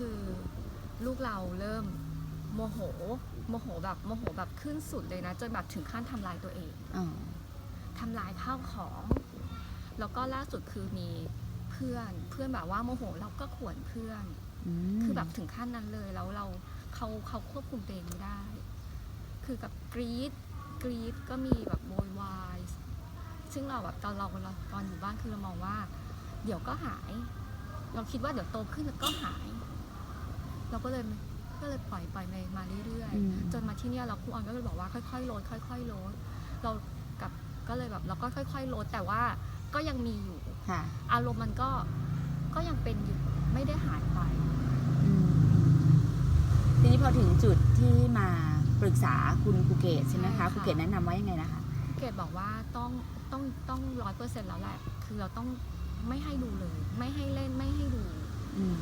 คือลูกเราเริ่มโมโหโมโหแบบโมโหแบบขึ้นสุดเลยนะจนแบบถึงขั้นทำลายตัวเองอ๋อทำลายข้าวของ แล้วก็ล่าสุดคือมีเพื่อนเพื่อนแบบว่าโมโหเราก็ขวนเพื่อน มคือแบบถึงขั้นนั้นเลยแล้วเราเขาเขาควบคุมตัวเองไม่ได้ คือกับกรีดกรีดก็มีแบบโวยวายซึ่งเราแบบตอนเราเราตอนอยู่บ้านคือเรามองว่า เดี๋ยวก็หาย เราคิดว่าเดี๋ยวโตขึ้นแล้วก็หาย เราก็เลยก็เลยปล่อยปล่อยมามาเรื่อยอืมๆจนมาที่เนี่ยเราครูออนก็เลยบอกว่าค่อยๆลดค่อยๆลดเรากับก็เลยแบบเราก็ค่อย ๆลดแต่ว่าก็ยังมีอยู่ค่ะอารมณ์มันก็ก็ยังเป็นอยู่ไม่ได้หายไปอืมทีนี้พอถึงจุดที่มาปรึกษาคุณครูเกตใช่ไหมใช่คะค่ะครูเกตแนะนำว่ายังไงนะคะเกดบอกว่าต้องต้องต้องร้อยเปอร์เซ็นต์แล้วแหละ คือเราต้องไม่ให้ดูเลย ไม่ให้เล่นไม่ให้ดูอืม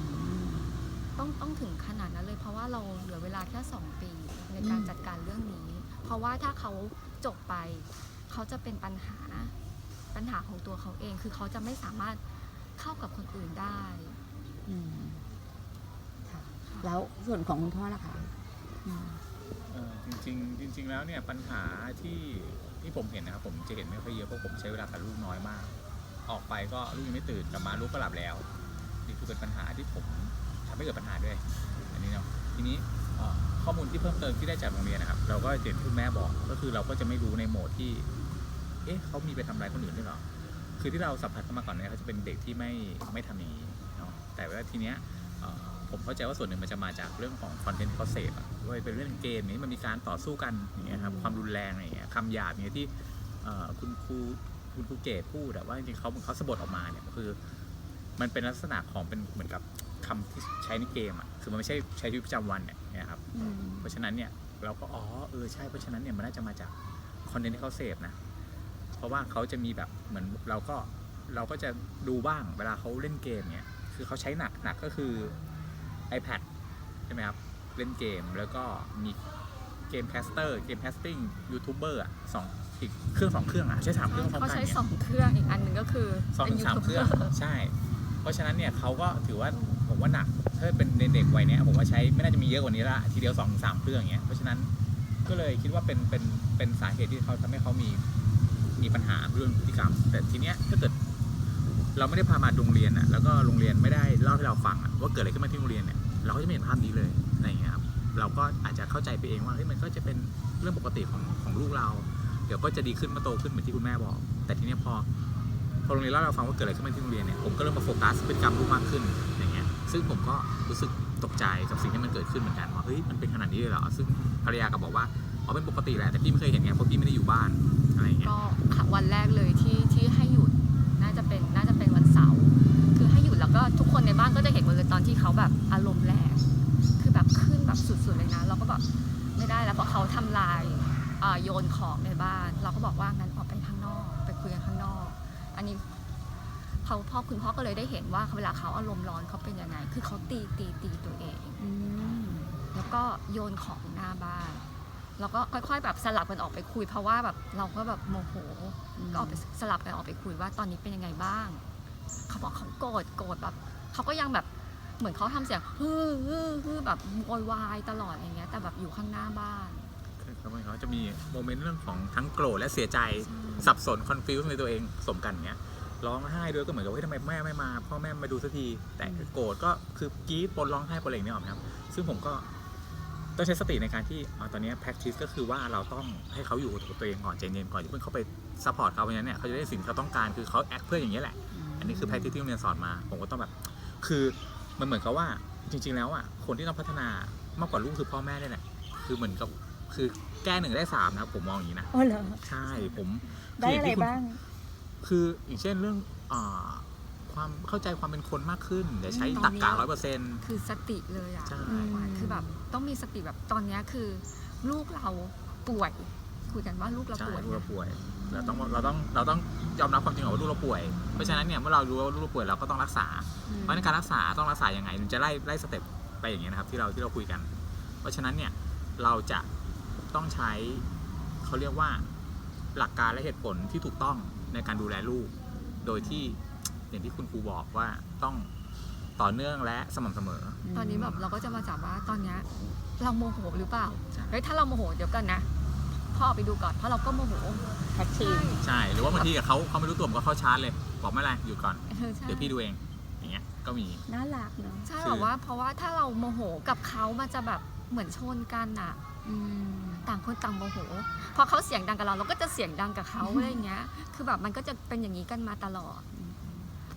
ต้องต้องถึงขนาดนั้นเลย เพราะว่าเราเหลือเวลาแค่สองปีในการอืมจัดการเรื่องนี้ เพราะว่าถ้าเขาจบไป เขาจะเป็นปัญหาปัญหาของตัวเขาเอง คือเขาจะไม่สามารถเข้ากับคนอื่นได้อืมค่ะแล้วส่วนของคุณพ่อล่ะคะอืมเอ่อจริงๆจริง ๆ แล้วเนี่ยปัญหาที่ที่ผมเห็นนะครับผมจะเห็นไม่ค่อยเยอะเพราะผมใช้เวลากับลูกน้อยมาก ออกไปก็ลูกยังไม่ตื่นกลับมาลูกก็หลับแล้ว นี่คือเป็นปัญหาที่ผม ทำให้เกิดปัญหาด้วย อันนี้เนาะทีนี้ข้อมูลที่เพิ่มเติมที่ได้จากโรงเรียนนะครับ เราก็เห็นคุณแม่บอกก็คือเราก็จะไม่รู้ในโหมดที่ เอ๊ะเขามีไปทำร้ายคนอื่นด้วยเหรอคือที่เราสัมผัสเข้ามาก่อนเนี่ยเขาจะเป็นเด็กที่ไม่ไม่ทำอย่างนี้เนาะแต่ว่าทีเนี้ยผมเข้าใจว่าส่วนหนึ่งมันจะมาจากเรื่องของคอนเทนต์ที่เขาเสพอะว่าเป็นเรื่องเกมนี้มันมีการต่อสู้กันอย่างเงี้ยครับความรุนแรงอะไรอย่างเงี้ยคำหยาบอย่างเงี้ยที่คุณครูคุณครูเกตพูดว่าจริงๆเขาเขาสะบัดออกมาเนี่ยคือ มันเป็นลักษณะของเป็นเหมือนกับ คำที่ใช้ในเกมอะคือมันไม่ใช่ใช้ชีวิตประจำวันเนี่ยนะครับอืมเพราะฉะนั้นเนี่ยเราก็อ๋อเออใช่เพราะฉะนั้นเนี่ยมันน่าจะมาจากคอนเทนต์ที่เขาเสพนะเพราะว่าเขาจะมีแบบเหมือนเราก็เราก็จะดูบ้างเวลาเขาเล่นเกมเนี่ยคือเขาใช้หนักหนักก็คือ iPad ใช่ไหมครับเล่นเกมแล้วก็มีเกมแคสเตอร์เกมแคสติ้งยูทูบเบอร์อะสองอีกเครื่องสองเครื่องอะใช้สามเครื่องพร้อมเขากันใช้เนี่ยสองเครื่องอีกอันหนึ่งก็คือสองเป็นถึงสาม YouTube เครื่องใช่ เพราะฉะนั้นเนี่ยเขาก็ถือว่า ผมว่าหนักถ้าเป็นเด็กวัยนี้ผมว่าใช้ไม่น่าจะมีเยอะกว่านี้ละทีเดียวสองสามเครื่องอย่างเงี้ยเพราะฉะนั้นก็เลยคิดว่าเป็นเป็นเป็นสาเหตุที่เขาทำให้เขามีมีปัญหาเรื่องพฤติกรรม แต่ทีเนี้ยถ้าเกิดเราไม่ได้พามาโรงเรียนอะแล้วก็โรงเรียนไม่ได้เล่าให้เราฟังอะว่าเกิดอะไรขึ้นมาที่โรงเรียนเนี่ยเราก็จะไม่เห็นภาพนี้เลยอะไรอย่างเงี้ยครับเราก็อาจจะเข้าใจไปเองว่าเฮ้ยมันก็จะเป็นเรื่องปกติของของลูกเรา เดี๋ยวก็จะดีขึ้นเมื่อโตขึ้นเหมือนที่คุณแม่บอก แต่ทีเนี้ยพอพอโรงเรียนเล่าเราฟังว่าเกิดอะไรขึ้นมาที่โรงเรียนเนี่ยผมก็เริ่มมาโฟกัสพฤติกรรมลูกมากขึ้นอย่างเงี้ย ซึ่งผมก็รู้สึกตกใจกับสิ่งที่มันเกิดขึ้นเหมือนกันว่าเฮ้ยมันเป็นขนาดนี้เลยเหรอซึ่งภรรยาก็บอกว่าอ๋อเป็นปกติแหละแต่พี่ไม่เคยเห็นไงเพราะพี่ไม่ได้อยู่บ้านอะไรอย่างเงี้ยก็วันแรกเลยที่ที่ให้หยุดน่าจะเป็นน่าจะเป็นวันเสาร์คือให้หยุดแล้วก็ทุกคนในบ้านก็จะเห็นหมดเลยตอนที่เขาแบบอารมณ์แรงคือแบบขึ้นแบบสุดๆเลยนะเราก็แบบไม่ได้แล้วเพราะเขาทำลายโยนของในบ้าน เราก็บอกว่างั้นออกไปข้างนอก ไปคุยกันข้างนอก อันนี้ เขาพ่อคุณพ่อก็เลยได้เห็นว่าเวลาเขาอารมณ์ร้อนเขาเป็นยังไง คือเขาตีตีตีตัวเองอืมแล้วก็โยนของหน้าบ้านแล้วก็ค่อยๆแบบสลับกันออกไปคุย เพราะว่าแบบเราก็แบบโมโหก็ออกไปสลับกันออกไปคุยว่าตอนนี้เป็นยังไงบ้าง เขาบอกเขาโกรธโกรธแบบเขาก็ยังแบบเหมือนเขาทำเสียงฮือฮือฮือแบบโวยวายตลอดอย่างเงี้ย แต่แบบอยู่ข้างหน้าบ้านเขาเขาจะมีโมเมนต์เรื่องของทั้งโกรธและเสียใจสับสนคอนฟิวส์ในตัวเองสมกันเงี้ย ร้องไห้ด้วยก็เหมือนกับว่าเฮ้ยทำไมแม่ไม่มาพ่อแม่มาดูสักที แต่โกรธก็คือกรี๊ดปนร้องไห้ปนอะไรอย่างเงี้ยหรอกไหมครับ ซึ่งผมก็ต้องใช้สติในการที่อ๋อตอนเนี้ย practice ก็คือว่าเราต้องให้เขาอยู่กับตัวเองก่อนใจเย็นก่อนอย่าเพิ่งเขาไปซัพพอร์ตเขาเพราะฉะนั้นเนี่ยเขาจะได้สิ่งที่เขาต้องการคือเขาแอคเพื่ออย่างนี้ยแหละ อันนี้คือ practice ที่โรงเรียนสอนมา ผมก็ต้องแบบ คือมันเหมือนกับว่าจริง ๆ แล้วอะคนที่ต้องพัฒนามากกว่าลูกคือพ่อแม่นี่แหละคือเหมือนกับคือแก้หนึ่งได้สามนะครับผมมองอย่างนี้นะอ๋อเหรอใช่ผมได้อะไรคืย่ที่คุณบ้าง คืออย่างเช่นเรื่องอาความเข้าใจความเป็นคนมากขึ้นอย่าใช้อืมตรรกะตร้ออนยนี้เปอร์เซ็นต์คือสติเลยอะใช่ คือแบบต้องมีสติแบบตอนเนี้ยคือลูกเราป่วย คุยกันว่าลูกเราใช่ป่วยลูกเราป่วยเราต้องเราต้องเราต้องยอมรับความจริงก่อนว่าลูกเราป่วย เพราะฉะนั้นเนี่ยเมื่อเรารู้ว่าลูกเราป่วยเราก็ต้องรักษาเพราะในการรักษาต้องรักษายังไงมันจะไล่ไล่สเต็ปไปอย่างเงี้ยนะครับที่เราที่เราคุยกัน เพราะฉะนั้นเนี่ยเราจะต้องใช้เขาเรียกว่าหลักการและเหตุผลที่ถูกต้อง ในการดูแลลูก โดยที่อย่างที่คุณครูบอกว่าต้องต่อเนื่องและสม่ำเสมอ ตอนนี้แบบเราก็จะมาจับว่าตอนเนี้ยเราโมโหหรือเปล่าใช่เฮ้ยถ้าเราโมโหเดี๋ยวกันนะพ่อไปดูก่อนเพราะเราก็โมโหแท็กทีมใช่หรือว่าบางทีเขาเขาไม่รู้ตัวผมก็เข้าชาร์จเลย บอกไม่เป็นไรหยุดก่อนเออใช่เดี๋ยวพี่ดูเองอย่างเงี้ยก็มีน่ารักเนาะใช่คือแบบว่าเพราะว่าถ้าเราโมโหกับเขามันจะแบบเหมือนชนกันอะ อืม ต่างคนต่างโมโห พอเขาเสียงดังกับเราเราก็จะเสียงดังกับเขาอะไรอย่างเงี้ย คือแบบมันก็จะเป็นอย่างนี้กันมาตลอด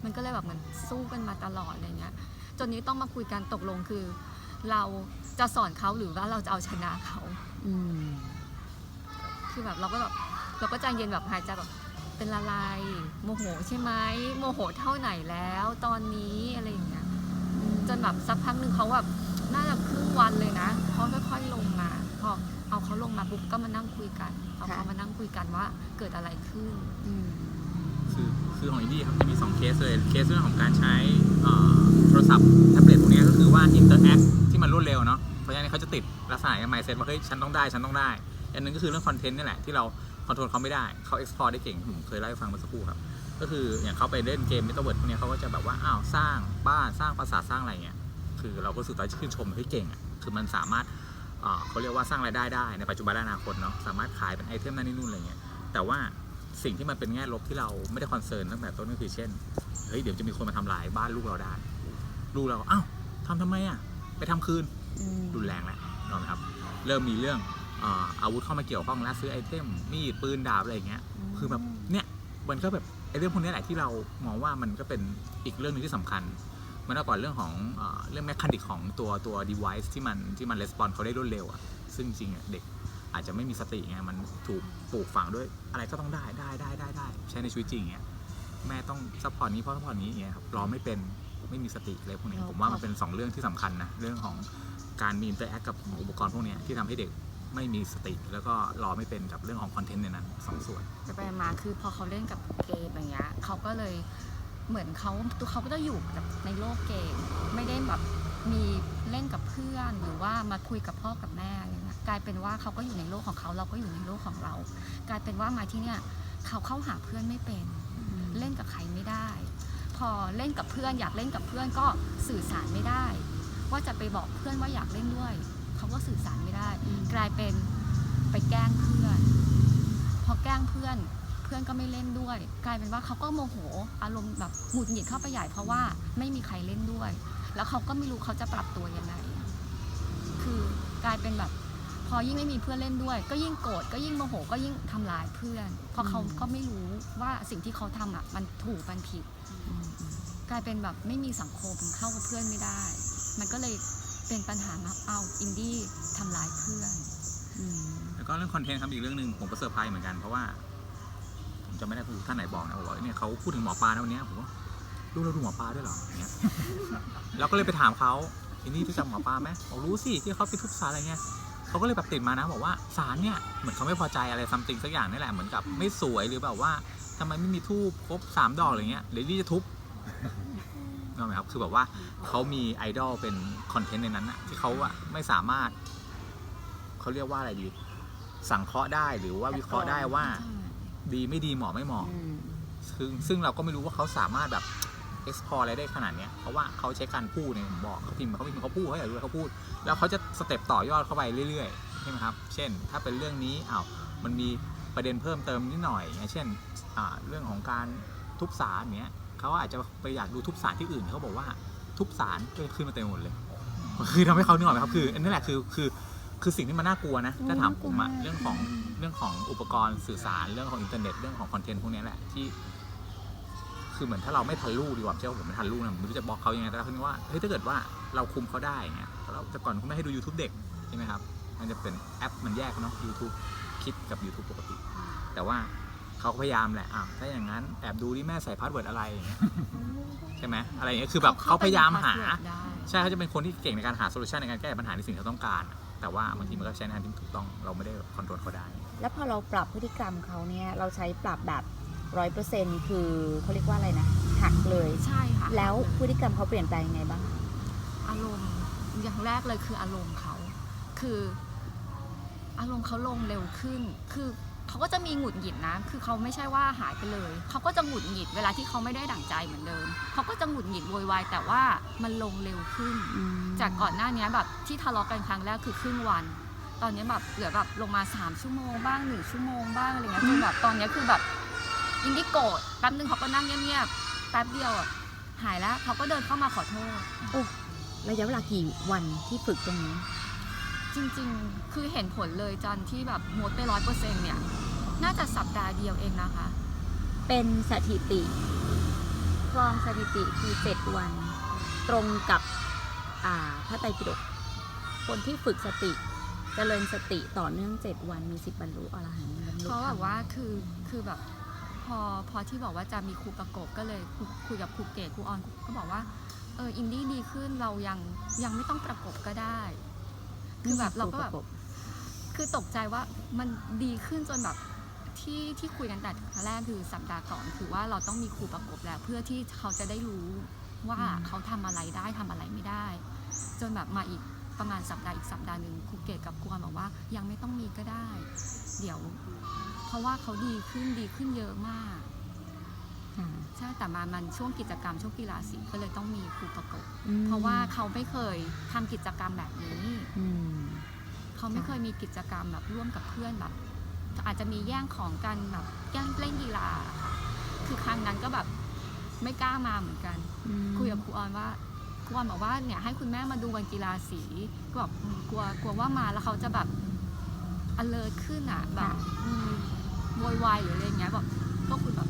มันก็เลยแบบเหมือนสู้กันมาตลอดอะไรเงี้ย จนนี้ต้องมาคุยกันตกลงคือ เราจะสอนเขาหรือว่าเราจะเอาชนะเขา อืม คือแบบเราก็แบบเราก็ใจเย็นแบบหายใจแบบเป็นละลายโมโหใช่ไหมโมโหเท่าไหนแล้ว ตอนนี้อะไรอย่างเงี้ยจนแบบสักพักหนึ่งเขาแบบน่าจะครึ่งวันเลยนะเขาค่อยๆลงมา พอเอาเขาลงมาปุ๊บก็มานั่งคุยกันเอาเขามานั่งคุยกันว่าเกิดอะไรขึ้นอืมคือคือของอินดี้ครับจะมี 2 เคสเลยเคสเรื่องของการใช้เอ่อโทรศัพท์แท็บเล็ตพวกเนี้ยก็คือว่าอินเตอร์แอคที่มันรวดเร็วเนาะเพราะฉะนั้นเขาจะติดลักษณะอย่างไมเซ็ตว่าเฮ้ยฉันต้องได้ฉันต้องได้อันนึงก็คือเรื่องคอนเทนต์นี่แหละที่เราคอนโทรลเขาไม่ได้เขา export ได้เก่งผมเคยเล่าให้ฟังเมื่อสักครู่ครับก็คืออย่างเขาไปเล่นเกม m e t a เวิร์ดพวกเนี้ยเขาก็จะแบบว่าอ้าวสร้างบ้านสร้างปราสาทสร้างอะไรเงี้ยคือเราก็รู้สึกตอนชื่นชมเฮ้ยเก่งอะคือมันสามารถ เอ่อเขาเรียกว่าสร้างรายได้ได้ในปัจจุบันและอนาคตเนาะสามารถขายเป็นไอเทมนั่นนี่นู่นอะไรเงี้ยแต่ว่าสิ่งที่มันเป็นแง่ลบที่เราไม่ได้คอนเซิร์นตั้งแต่ต้นก็คือเช่นเฮ้ยเดี๋ยวจะมีคนมาทำลายบ้านลูกเราได้ ลูกเราอ้าวทำทำไมอะไปทำคืนอืมรุนแรงแล้วนอนไหมครับ เริ่มมีเรื่องเอ่ออาวุธเข้ามาเกี่ยวข้องแล้วซื้อไอเทมมีดปืนดาบอะไรอย่างเงี้ยคือแบบเนี่ยมันก็แบบไอเรื่องพวกนี้แหละที่เรามองว่ามันก็เป็นอีกเรื่องหนึงที่สำคัญ มันมากกว่าเรื่องของเออเรื่องแมคคานิกของตัวตัว device ที่มันที่มัน response เขาได้รวดเร็วอะซึ่งจริงๆอะเด็กอาจจะไม่มีสติไงมันถูกปลูกฝังด้วยอะไรก็ต้องได้ได้ได้ได้ได้ใช้ในชีวิตจริงเงี้ยแม่ต้องซัพพอร์ตนี้เพราะซัพพอร์ตนี้อย่างเงี้ยครับรอไม่เป็นไม่มีสติอะไรพวกนี้ผมว่ามันเป็นสองเรื่องที่สำคัญนะเรื่องของการมีอินเตอร์แอคกับอุปกรณ์พวกเนี้ยที่ทำให้เด็กไม่มีสติแล้วก็รอไม่เป็นกับเรื่องของคอนเทนต์ในนั้นสองส่วนจะไปมาคือพอเขาเล่นกับเกมอย่างเงี้ยเขาก็เลย เหมือนเขาตัวเขาก็จะอยู่กับในโลกเกมไม่ได้แบบมีเล่นกับเพื่อนหรือว่ามาคุยกับพ่อกับแม่อะไรเงี้ยกลายเป็นว่าเขาก็อยู่ในโลกของเขาเราก็อยู่ในโลกของเรา กลายเป็นว่ามาที่เนี่ยเขาเข้าหาเพื่อนไม่เป็น เล่นกับใครไม่ได้ พอเล่นกับเพื่อนอยากเล่นกับเพื่อนก็สื่อสารไม่ได้ ว่าจะไปบอกเพื่อนว่าอยากเล่นด้วยเขาก็สื่อสารไม่ได้ กลายเป็นไปแกล้งเพื่อน พอแกล้งเพื่อนเพื่อนก็ไม่เล่นด้วย กลายเป็นว่าเขาก็โมโห อารมณ์แบบหงุดหงิดเข้าไปใหญ่เพราะว่าไม่มีใครเล่นด้วย แล้วเขาก็ไม่รู้เขาจะปรับตัวยังไง คือกลายเป็นแบบพอยิ่งไม่มีเพื่อนเล่นด้วย ก็ยิ่งโกรธก็ยิ่งโมโห ก็ยิ่งทำร้ายเพื่อน เพราะเขาก็ไม่รู้ว่าสิ่งที่เขาทำอะมันถูกมันผิด กลายเป็นแบบไม่มีสังคมเข้ากับเพื่อนไม่ได้ มันก็เลยเป็นปัญหามาเอาอินดี้ทำร้ายเพื่อนอืมแล้วก็เรื่องคอนเทนต์ครับอีกเรื่องหนึ่งผมก็เซอร์ไพรส์เหมือนกันเพราะว่าผม จะไม่ได้คือท่านไหนบอกนะบอกว่าเนี่ยเขาพูดถึงหมอปลานะวันเนี้ยผมว่าลูกเราดูหมอปลาด้วยเหรออย่างเงี้ยเราก็เลยไปถามเขาทีนี่รู้จักหมอปลาไหมบอกรู้สิที่เขาไปทุบสารอะไรเงี้ยเขาก็เลยแบบติดมานะบอกว่าสารเนี่ยเหมือนเขาไม่พอใจอะไรซัมติงสักอย่างนี่แหละเหมือนกับไม่สวยหรือแบบว่าทำไมไม่มีทูบครบสามดอกอะไรเงี้ยเดี๋ยวนี่จะทุบนึกออกไหมครับคือแบบว่าเขามีไอดอลเป็นคอนเทนต์ในนั้นนะที่เขาอะไม่สามารถเขาเรียกว่าอะไรดี สังเคราะห์ได้หรือว่าวิเคราะห์ได้ว่า ดีไม่ดีเหมาะไม่เหมาะอืมซึ่งซึ่งเราก็ไม่รู้ว่าเขาสามารถแบบ explore อะไรได้ขนาดเนี้ยเพราะว่าเขาใช้การพูดเนี่ยผมบอกเขาพิมพ์เขาพิมพ์เขาพูดเขาอยากรู้อะไรเขาพูด แล้วเขาจะสเต็ปต่อยอดเข้าไปเรื่อยๆใช่ไหมครับ เช่น ถ้าเป็นเรื่องนี้อ้าวมันมีประเด็นเพิ่มเติมนิดหน่อยอย่างเช่นอ่าเรื่องของการทุบสารเนี้ยเขาอาจจะไปอยากดูทุบสารที่อื่นเขาบอกว่าทุบสารก็ขึ้นมาเต็มหมดเลย คือทำให้เขานึกออกไหมครับคืออันนี้แหละคือคือ คือสิ่งที่มันน่ากลัวนะถ้าถามผมอะเรื่องของเรื่องของอุปกรณ์สื่อสารเรื่องของอินเทอร์เน็ตเรื่องของคอนเทนต์พวกนี้แหละที่ คือเหมือนถ้าเราไม่ทันลูกดีกว่าเชื่อว่าผมไม่ทันลูกนะผมไม่รู้จะบอกเขายังไงแต่เราคิดว่าเฮ้ยถ้าเกิดว่าเราคุมเขาได้อย่างเงี้ยเราแต่ก่อนคุณไม่ให้ดู YouTube เด็กใช่ไหมครับมันจะเป็นแอปมันแยกเนาะ YouTube คิดกับ YouTube ปกติ แต่ว่าเขาก็พยายามแหละอะถ้าอย่างนั้นแอบดูที่แม่ใส่พาสเวิร์ดอะไรอย่างเงี้ยใช่ไหมอะไรอย่างเงี้ยคือแบบเขาพยายามหาได้ใช่เขาจะเป็นคนที่เก่งในการหาโซลูชันในการแก้ปัญหาในสิ่งที่เขาต้องการ แต่ว่าบางทีมันก็ใช้ในทางที่ถูกต้องเราไม่ได้คอนโทรลเขาได้ แล้วพอเราปรับพฤติกรรมเขาเนี่ยเราใช้ปรับแบบร้อยเปอร์เซ็นคือเขาเรียกว่าอะไรนะหักเลย ใช่ค่ะแล้วพฤติกรรมเขาเปลี่ยนแปลงยังไงบ้าง อารมณ์อย่างแรกเลยคืออารมณ์เขาคือ อารมณ์เขาลงเร็วขึ้น คือ เขาก็จะมีหงุดหงิดนะ คือเขาไม่ใช่ว่าหายไปเลย เขาก็จะหงุดหงิดเวลาที่เขาไม่ได้ดั่งใจเหมือนเดิม เขาก็จะหงุดหงิดโวยวายแต่ว่ามันลงเร็วขึ้นอืมจากก่อนหน้านี้แบบที่ทะเลาะกันครั้งแรกคือครึ่งวัน ตอนนี้แบบเหลือแบบลงมา 3 ชั่วโมงบ้างหนึ่งชั่วโมงบ้างอะไรเงี้ยจนแบบตอนนี้คือแบบอินดี้โกรธแป๊บนึงเขาก็นั่งเงียบๆแป๊บเดียวอะหายแล้วเขาก็เดินเข้ามาขอโทษระยะเวลากี่วันที่ฝึกตรงนี้ จริงๆ คือเห็นผลเลยจันที่แบบมดไปร้อยเปอร์เซ็นต์เนี่ย น่าจะสัปดาห์เดียวเองนะคะ เป็นสถิติครองสถิติคือเจ็ดวัน ตรงกับอ่าพระไตรปิฎกคนที่ฝึกสติเจริญสติต่อเนื่องเจ็ดวันมีสิบบรรลุอรหันต์บรรลุเพราะธแบรรมบว่าคือคือแบบพอพอที่บอกว่าจะมีครูประกบก็เลยคุยคุยกับครูเกดครูออนก็บอกว่าเอออินดี้ดีขึ้นเรายังยังไม่ต้องประกบก็ได้ คือแบบเราก็แบบคือตกใจว่ามันดีขึ้นจนแบบที่ที่คุยกันแต่ครั้งแรกคือสัปดาห์ก่อนคือว่าเราต้องมีครูประกบแล้ว เพื่อที่เขาจะได้รู้ว่าเขาทำอะไรได้ทำอะไรไม่ได้ จนแบบมาอีกประมาณสัปดาห์อีกสัปดาห์หนึ่งครูเกดกับครูออนบอกว่ายังไม่ต้องมีก็ได้ เดี๋ยว เพราะว่าเขาดีขึ้นดีขึ้นเยอะมากค่ะ ใช่แต่มามันช่วงกิจกรรมช่วงกีฬาสีก็เลยต้องมีครูประกบอืมเพราะว่าเขาไม่เคยทำกิจกรรมแบบนี้อืมเขาไม่เคยมีกิจกรรมแบบร่วมกับเพื่อนแบบอาจจะมีแย่งของกันแบบแย่งเล่นกีฬาค่ะคือครั้งนั้นก็แบบไม่กล้ามาเหมือนกันอืมคุยกับครูออนว่าครูออนบอกว่าเนี่ยให้คุณแม่มาดูวันกีฬาสีก็แบบอืมกลัวกลัวว่ามาแล้วเขาจะแบบ alert ขึ้นอะแบบอืมโวยวายหรืออะไรอย่างเงี้ยแบบก็คุยแบบ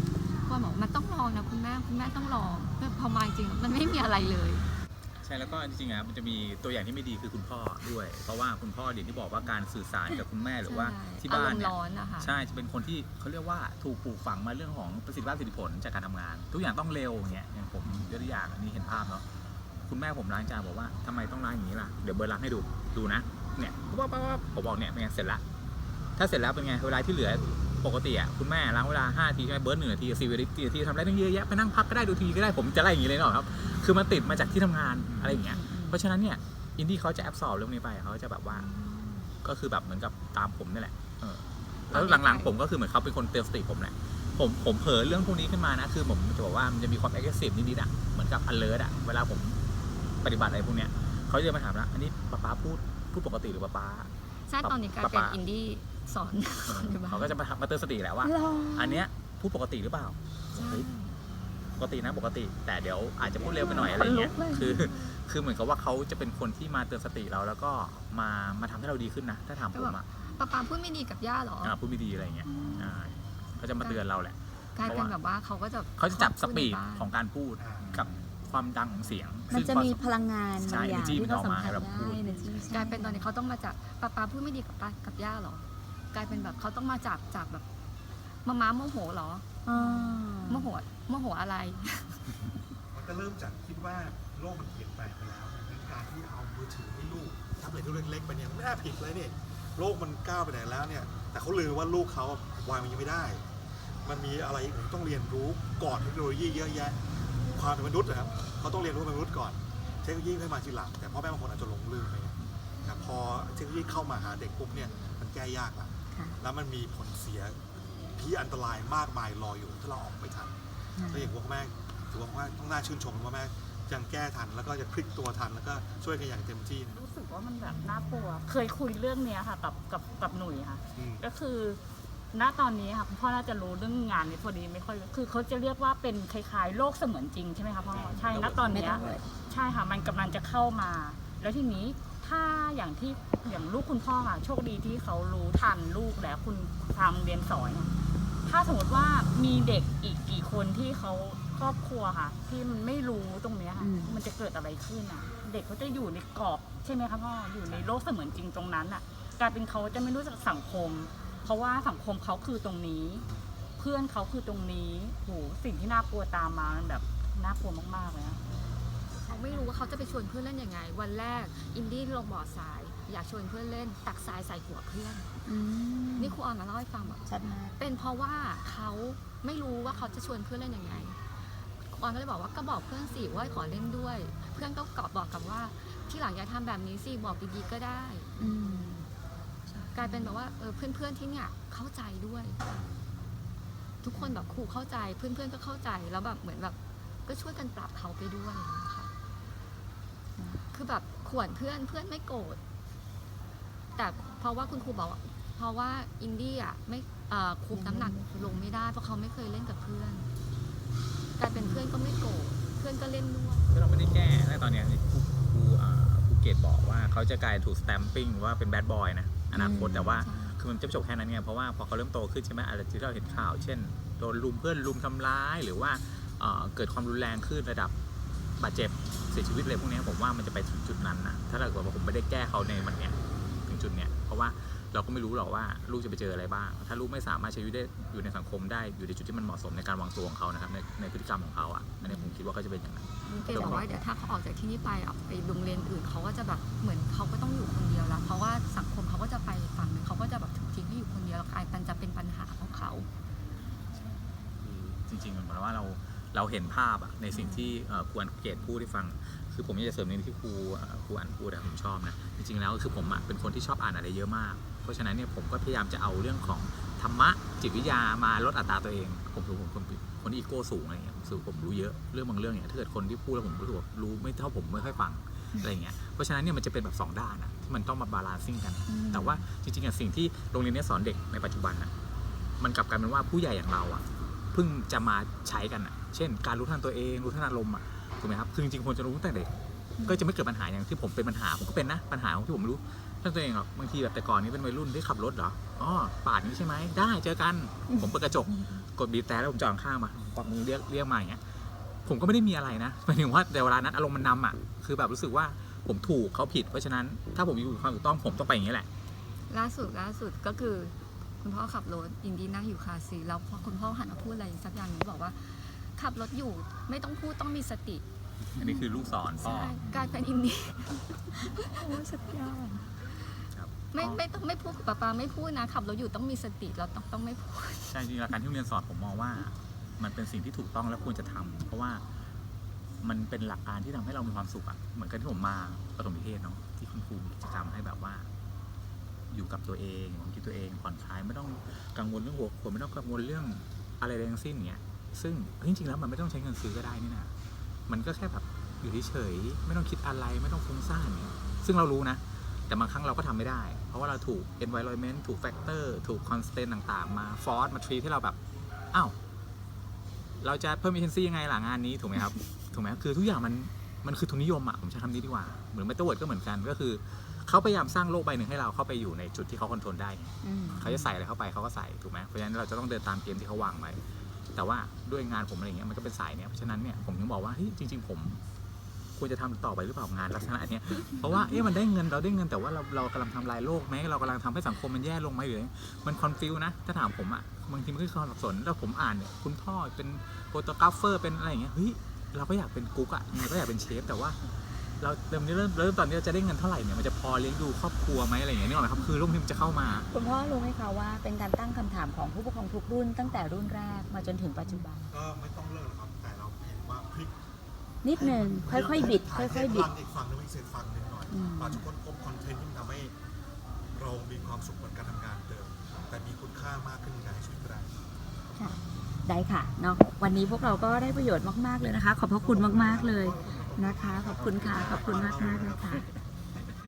ครูออนบอกมันต้องลองนะคุณแม่คุณแม่ต้องลองแบบพอมาจริงๆมันไม่มีอะไรเลย ใช่แล้วก็จริงๆอะมันจะมีตัวอย่างที่ไม่ดีคือคุณพ่อด้วย เพราะว่าคุณพ่อเดี๋ยวที่บอกว่าการสื่อสารกับคุณแม่หรือว่าใช่ที่บ้านอารมณ์เนี่ยร้อนนะคะใช่จะเป็นคนที่เขาเรียกว่าถูกปลูกฝังมาเรื่องของประสิทธิภาพประสิทธิผลจากการทำงาน ทุกอย่างต้องเร็วอย่างเงี้ยอย่างผมยกตัวอย่างอันนี้เห็นภาพเนาะคุณแม่ผมล้างจานบอกว่าทำไมต้องล้างอย่างนี้ล่ะเดี๋ยวเบิร์ดล้างให้ดูดูนะเนี่ยปั๊บปั๊บปั๊บผมบอกเนี่ยเป็นไงเสร็จละถ้าเสร็จแล้วเป็นไงเวลาที่เหลือ ปกติอะคุณแม่ล้างเวลา5นาทีใช่ไหมเบิร์ดหนึ่งนาทีสี่นาทีนาทีทำได้ตั้งเยอะแยะไปนั่งพักก็ได้ดูทีวีก็ได้ผมจะไล่อย่างนี้เลยเนาะครับคือมันติดมาจากที่ทำงานอะไรอย่างเงี้ยเพราะฉะนั้นเนี่ยอินดี้เขาจะแอบสอบเรื่องนี้ไปเขาจะแบบว่า ก็คือแบบเหมือนกับตามผมนี่แหละเออแล้วหลังๆผมก็คือเหมือนเขาเป็นคนเตือนสติผมแหละผมผมเผลอเรื่องพวกนี้ขึ้นมานะคือผมจะบอกว่ามันจะมีความ aggressive นิดๆอะเหมือนกับ alert อะเวลาผมปฏิบัติอะไรพวกเนี้ยเขาจะมาถามแล้วอันนี้ป๊าป๊าพูดพูดปกติหรือป๊าป๊าใช่ตอนนี้กลายเป็นป๊าป๊าอินดี้ สอนเออเขาก็จะมามาเตือนสติแหละว่าหรออันเนี้ยพูดปกติหรือเปล่าใช่เฮ้ยปกตินะปกติ แต่เดี๋ยวอาจจะพูดเร็วไปหน่อยอะไรเงี้ยขนลุกเลยคือ คือเหมือนกับว่าเขาจะเป็นคนที่มาเตือนสติเราแล้วก็มามาทำให้เราดีขึ้นนะถ้าถามผมอะป๊าป๊าพูดไม่ดีกับย่าเหรออ่าพูดไม่ดีอะไรเงี้ยอ่าเขาจะมาเตือนเราแหละกลายเป็นแบบว่าเขาก็จะเขาจะจับสปีดพูในบ้านของการพูดกับความดังของเสียง มันซึ่งจะพอมีพลังงานใช่บางอย่าง energy ที่เขาสัมผัสมันออกมาแบบพูได้ด energy ใช่กลายเป็นตอนนี้เขาต้องมาจากป๊าป๊าพูดไม่ดีกับป้ากับย่าเหรอ กลายเป็นแบบเขาต้องมาจากจากแบบมาม้าโมโหเหรออ่าโมโหโมโหอะไร มันก็เริ่มจากคิดว่าโลกมันเปลี่ยนแปลงไปแล้วในการที่เอามือถือให้ลูกแท็บเล็ตลูกเล็กๆไปเนี่ยมันไม่น่าผิดเลยเนี่ยโลกมันก้าวไปไหนแล้วเนี่ย แต่เขาลืมว่าลูกเขาวางมันยังไม่ได้ มันมีอะไรอื่นต้องเรียนรู้ก่อนเทคโนโลยีเยอะแยะ ความเป็นมนุษย์นะครับเขาต้องเรียนรู้เป็นมนุษย์ก่อนเทคโนโลยีค่อยมาทีหลังแต่พ่อแม่บางคนอาจจะหลงลืมไปไงแต่พอเทคโนโลยีเข้ามาหาเด็กปุ๊บเนี่ยมันแก้ยากละ ค่ะ แล้วมันมีผลเสียที่อันตรายมากมายรออยู่ถ้าเราออกไม่ทันก็อย่างว่าแม่ถือว่าว่าต้องน่าชื่นชมว่าแม่ยังแก้ทันแล้วก็จะพลิกตัวทันแล้วก็ช่วยกันอย่างเต็มที่นะ รู้สึกว่ามันแบบน่ากลัว เคยคุยเรื่องเนี้ยค่ะกับกับกับหนุ่ยค่ะ อืม ก็คือ ณตอนนี้ค่ะคุณพ่อน่าจะรู้เรื่องงานนี้พอดีไม่ค่อยคือเขาจะเรียกว่าเป็นคล้ายๆโลกเสมือนจริงใช่ไหมคะพ่อใช่ณตอนไม่เนี้ต้ยองเลยใช่ค่ะมันกำลังจะเข้ามา แล้วทีนี้ ถ้าอย่างที่อย่างลูกคุณพ่อค่ะโชคดีที่เขารู้ทันลูกแล้วคุณทางเรียนสอนเนี่ยถ้าสมมติว่ามีเด็กอีกกี่คนที่เขาครอบครัวค่ะ ที่มันไม่รู้ตรงเนี้ยค่ะ อืม มันจะเกิดอะไรขึ้นอะ เด็กเขาจะอยู่ในกรอบใช่ไหมคะพ่ออยู่ในโลกเสมือนจริงตรงนั้นอะกลายเป็นเขาจะไม่รู้จักสังคม เพราะว่าสังคมเขาคือตรงนี้ เพื่อนเขาคือตรงนี้โหสิ่งที่น่ากลัวตามมามันแบบน่ากลัวมากๆเลยนะเขา ไม่รู้ว่าเขาจะไปชวนเพื่อนเล่นยังไง วันแรกอินดี้ลงบ่อทราย อยากชวนเพื่อนเล่น ตักทรายใส่หัวเพื่อน อืมนี่ครูออนมาเล่าให้ฟังแบบชัดมากเป็นเพราะว่าเขาไม่รู้ว่าเขาจะชวนเพื่อนเล่นยังไงครูออนก็เลยบอกว่าก็บอกเพื่อนสิว่าขอเล่นด้วย เพื่อนก็กอบบอกกับว่า ที่หลังอย่าทำแบบนี้สิบอกดีๆก็ได้ อืมกลายเป็นแบบว่าเออเพื่อนๆที่เนี่ยเข้าใจด้วย ทุกคนแบบครูเข้าใจเพื่อนๆก็เข้าใจแล้วแบบเหมือนแบบก็ช่วยกันปรับเขาไปด้วยนะ คะคือแบบขวนเพื่อนเพื่อนไม่โกรธแต่เพราะว่าคุณครูบอกว่าเพราะว่าอินดี้อะไม่เอ่อคุมน้ำหนักลงไม่ได้เพราะเขาไม่เคยเล่นกับเพื่อนกลายเป็นเพื่อนก็ไม่โกรธเพื่อนก็เล่นด้วย ก็เราไม่ได้แก้ในตอนเนี้ยครูครูอ่าครูเกตบอกว่าเขาจะกลายถูกสแตมปิ้งว่าเป็นแบดบอยนะอนาคตแต่ว่าใช่ คือมันจะไม่จบแค่นั้นไงเพราะว่าพอเขาเริ่มโตขึ้นใช่ไหมอะไรที่เราเห็นข่าว เช่นโดนลุมเพื่อนลุมทำร้ายหรือว่าเอ่อเกิดความรุนแรงขึ้นระดับบาดเจ็บ เสียชีวิตเลยพวกเนี้ยผมว่ามันจะไปถึงจุดนั้นนะถ้าเราเกิดว่าผมไม่ได้แก้เขาในวันเนี้ยถึงจุดเนี้ยเพราะว่าเราก็ไม่รู้หรอกว่าลูกจะไปเจออะไรบ้าง ถ้าลูกไม่สามารถใช้ชีวิตได้อยู่ในสังคมได้อยู่ในจุดที่มันเหมาะสมในการวางตัวของเขานะครับในในพฤติกรรมของเขาอะอันนี้ผมคิดว่าก็จะเป็นอย่างนั้นเกดบอกว่าเดี๋ยวถ้าเขาออกจากที่นี่ไปออกไปโรงเรียนอื่นเขาก็จะแบบเหมือนเขาก็ต้องอยู่คนเดียวแล้วเพราะว่าสังคมเขาก็จะไปฝั่งหนึ่งเขาก็จะแบบถูกทิ้งให้อยู่คนเดียวแล้วกลายเป็นจะเป็นปัญหาของเขาคือจริงๆเหมือนว่าเรา เราเห็นภาพอะในสิ่งที่เอ่อครูอันเกตพูดให้ฟัง คือผมอยากจะเสริมในที่ครูเอ่อครูอันพูดอะผมชอบนะจริงๆแล้วคือผมอะเป็นคนที่ชอบอ่านอะไรเยอะมาก เพราะฉะนั้นเนี่ยผมก็พยายามจะเอาเรื่องของธรรมะจิตวิทยามาลดอัตราตัวเอง ผมคือผมคนคนที่อีโก้สูงอะไรเงี้ยผมรู้สึกว่าผมรู้เยอะเรื่องบางเรื่องเนี่ยถ้าเกิดคนที่พูดแล้วผมรู้สึกว่ารู้ไม่เท่าผมไม่ค่อยฟังอะไรเงี้ยเพราะฉะนั้นเนี่ยมันจะเป็นแบบสองด้านอะที่มันต้องมาบาลานซิ่งกัน แต่ว่าจริงๆอะสิ่งที่โรงเรียนเนี้สอนเด็กในปัจจุบันอะมันกลับกลายเป็นว่าผู้ใหญ่อย่างเราอะเพิ่งจะมาใช้กันอะ เช่น การรู้ทันตัวเอง รู้ทันอารมณ์อะถูกไหมครับคือจริงๆควรจะรู้ตั้งแต่เด็กก็จะไม่เกิดปัญหาอย่างที่ผมเป็นปัญหาผมก็เป็นนะปัญหาของที่ผมรู้ท่านตัวเองหรอกบางทีแบบแต่ก่อนนี้เป็นวัยรุ่นที่ขับรถเหรออ๋อปาดนี้ใช่ไหมได้เจอกันผมเปิดกระจกกดบีบแต่แล้วผมจอดข้างมาปอกมือเรียกเรียกมาอย่างเงี้ยผมก็ไม่ได้มีอะไรนะหมายถึงว่าแต่เวลานั้นอารมณ์มันนำอะคือแบบรู้สึกว่าผมถูกเขาผิด เพราะฉะนั้นถ้าผมอยู่ความถูกต้องผมต้องไปอย่างนี้แหละ ล่าสุดล่าสุดก็คือ คุณพ่อขับรถอินดี้นั่งอยู่คาซีแล้วพอคุณพ่อหันมาพูดอะไรสักอย่างหนึงบอกว่า ขับรถอยู่ ไม่ต้องพูดต้องมีสติอันนี้คือลูกสอนพ่อ ใช่กลายเป็นอินดี้โอ้ยสุดยอดครับไม่ไม่ต้องไม่พูดป้าปาไม่พูดนะขับรถอยู่ต้องมีสติเราต้องต้องไม่พูด ใช่จริงๆหลักการที่โรงเรียนสอนผมมองว่า มันเป็นสิ่งที่ถูกต้องและควรจะทำเพราะว่ามันเป็นหลักการที่ทำให้เรามีความสุขอะเหมือนกันที่ผมมาประถมนิเทศเนาะที่คุณครูมีกิจกรรมให้แบบว่า อยู่กับตัวเองอยู่กับตัวเองผ่อนคลายไม่ต้องกังวลเรื่องหัวขวดไม่ต้องกังวลเรื่องอะไรใดทั้งสิ้นเนี่ย ซึ่งจริงๆแล้วมันไม่ต้องใช้เงินซื้อก็ได้นี่นะมันก็แค่แบบอยู่เฉยๆไม่ต้องคิดอะไรไม่ต้องฟุ้งซ่านเนี่ยซึ่งเรารู้นะ แต่บางครั้งเราก็ทำไม่ได้ เพราะว่าเราถูก environment ถูก factor ถูก constraint ต่างๆ มา force มา treat ให้เราแบบอ้าวเราจะเพิ่ม efficiency ยังไงล่ะงานนี้ถูกไหมครับถูกไหมคือทุกอย่างมันมันคือทุนนิยมอะผมใช้คำนี้ดีกว่า เหมือน meta word ก็เหมือนกันก็คือเขาพยายามสร้างโลกใบหนึ่งให้เราเข้าไปอยู่ในจุดที่เขาคอนโทรลได้อืมเขาจะใส่อะไรเข้าไปเขาก็ใส่ถูกไหมเพราะฉะนั้นเราจะต้องเดินตามเกมที่เขาวางไว้ แต่ว่าด้วยงานผมอะไรเงี้ยมันก็เป็นสายเนี้ยเพราะฉะนั้นเนี่ยผมถึงบอกว่าเฮ้ยจริง ๆ ผมควรจะทำต่อไปหรือเปล่างานลักษณะเนี้ยเพราะว่าเอ๊ะมันได้เงินเราได้เงินแต่ว่าเราเรากำลังทำลายโลกไหมเรากำลังทำให้สังคมมันแย่ลงไหมหรือมันคอนฟิวนะถ้าถามผมอะบางทีมันก็คือความสับสนแล้วผมอ่านเนี่ยคุณพ่อเป็นโฟโตกราฟเฟอร์เป็นอะไรอย่างเงี้ยเฮ้ยเราก็อยากเป็นกุ๊กอะเราก็อยากเป็นเชฟแต่ว่า เราเริ่มเริ่มเริ่มตอนนี้เราจะได้เงินเท่าไหร่เนี่ยมันจะพอเลี้ยงดูครอบครัวไหมอะไรอย่างเงี้ยนึกออกไหมครับคือโลกนี้มันจะเข้ามา คุณพ่อรู้ไหมคะว่าเป็นการตั้งคำถามของผู้ปกครองทุกรุ่นตั้งแต่รุ่นแรกมาจนถึงปัจจุบัน ก็ไม่ต้องเลิกหรอกครับ แต่เราเห็นว่าพลิกนิดนึงค่อยๆบิด ค่อยๆบิดถ่าเทพพลังอีกฝั่งหนึงอีกเศษฝั่งหนึ่งหน่อยอืม เราจะค้นพบคอนเทนต์ที่มันทำให้เรามีความสุขเหมือนการทำงานเดิม แต่มีคุณค่ามากขึ้นในการให้ชีวิตก็ได้ค่ะได้ค่ะเนาะวันนี้พวกเราก็ได้ประโยชน์มาก ๆ เลยนะคะ ขอบพระคุณมาก ๆ เลย นะคะ ขอบคุณค่ะ ขอบคุณมากๆเลยค่ะ